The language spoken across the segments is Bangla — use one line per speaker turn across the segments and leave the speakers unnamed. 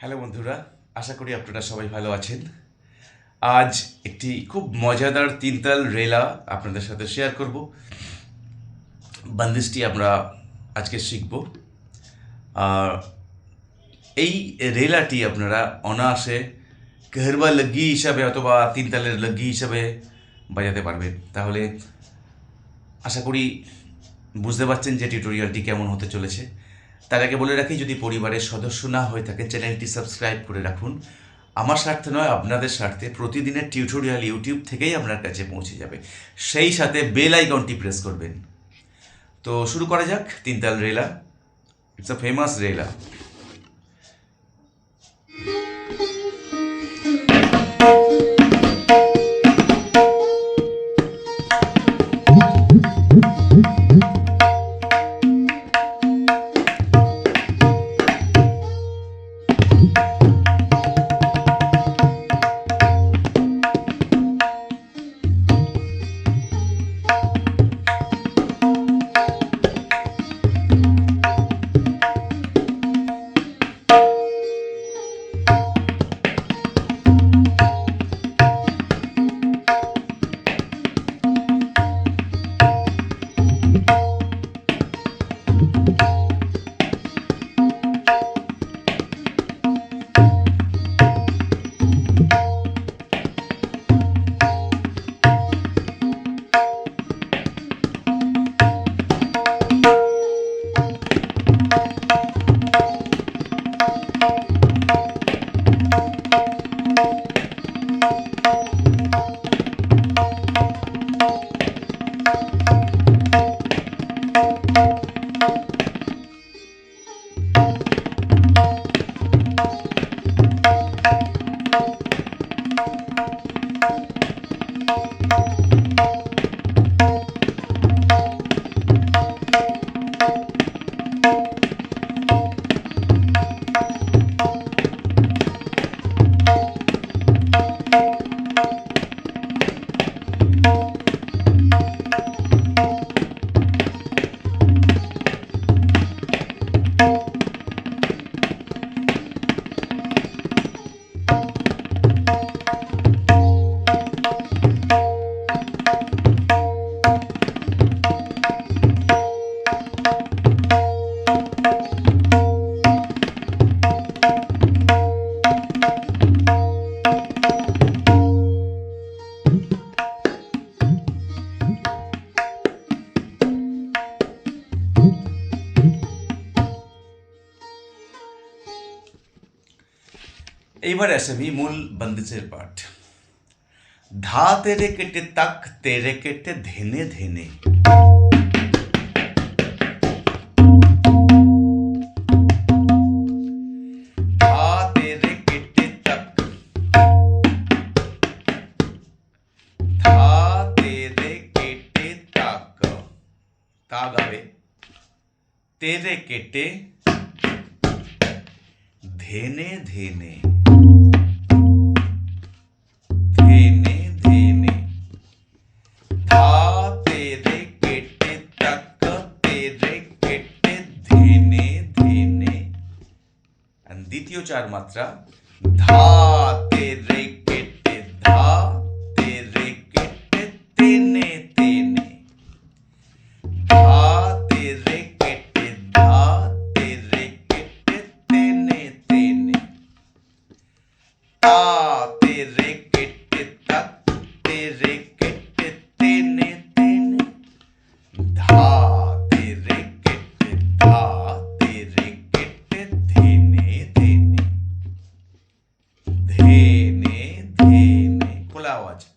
হ্যালো বন্ধুরা, আশা করি আপনারা সবাই ভালো আছেন। আজ একটি খুব মজাদার তিনতাল রেলা আপনাদের সাথে শেয়ার করব। বন্দিশটি আমরা আজকে শিখব। এই রেলাটি আপনারা অনায়াসে কেহরবা লগি হিসাবে অথবা তিনতালের লগি হিসাবে বাজাতে পারবেন। তাহলে আশা করি বুঝতে পারছেন যে টিউটোরিয়ালটি কেমন হতে চলেছে। তার আগে বলে রাখি, যদি পরিবারের সদস্য না হয়ে থাকে, চ্যানেলটি সাবস্ক্রাইব করে রাখুন। আমার স্বার্থে নয়, আপনাদের স্বার্থে প্রতিদিনের টিউটোরিয়াল ইউটিউব থেকেই আপনার কাছে পৌঁছে যাবে। সেই সাথে বেল আইকনটি প্রেস করবেন। তো শুরু করা যাক, তিনতাল রেলা। It's a famous রেলা। এইবার আসে আমি মূল বন্দিশের পাঠ ধা তেরে কেটে তাক তেরে কেটে ধেনে ধেনে ধা তেরে কেটে তাক ধা তেরে And দ্বিতীয় চার মাত্রা ধা তেরে কেটে ধা তেরে কেটে তেনে তেনে ধা তেরে কেটে ধা তেরে কেটে তেনে তেনে তা caótica.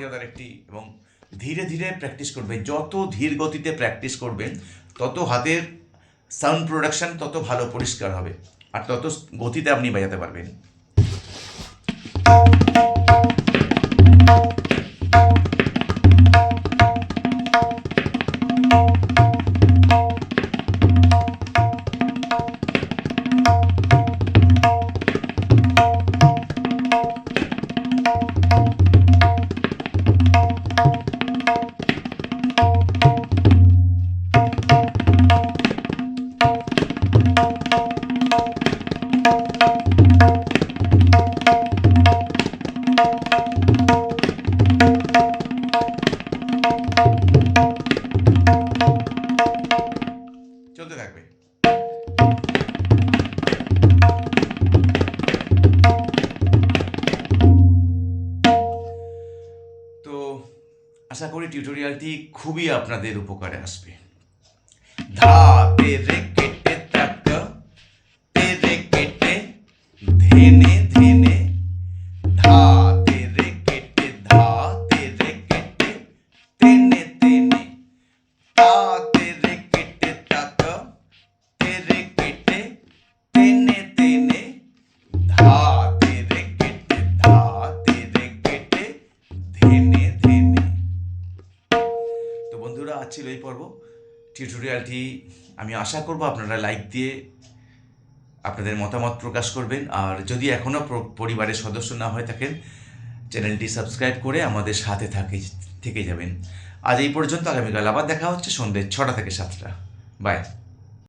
মজাদার একটি এবং ধীরে ধীরে প্র্যাকটিস করবে। যত ধীর গতিতে প্র্যাকটিস করবেন তত হাতের সাউন্ড প্রোডাকশান তত ভালো পরিষ্কার হবে। আর তত গতিতে আপনি বাজাতে পারবেন। আশা করি টিউটোরিয়ালটি খুবই আপনাদের উপকারে আসবে। ধা তেরে কেটে তাক তেরে কেটে ধেনে টিউটোরিয়ালটি আমি আশা করব আপনারা লাইক দিয়ে আপনাদের মতামত প্রকাশ করবেন। আর যদি এখনও পরিবারের সদস্য না হয়ে থাকেন, চ্যানেলটি সাবস্ক্রাইব করে আমাদের সাথে থাকে, থেকে যাবেন। আজ এই পর্যন্ত আগামীকাল আবার দেখা হচ্ছে সন্ধ্যে ছটা থেকে সাতটা। বাই।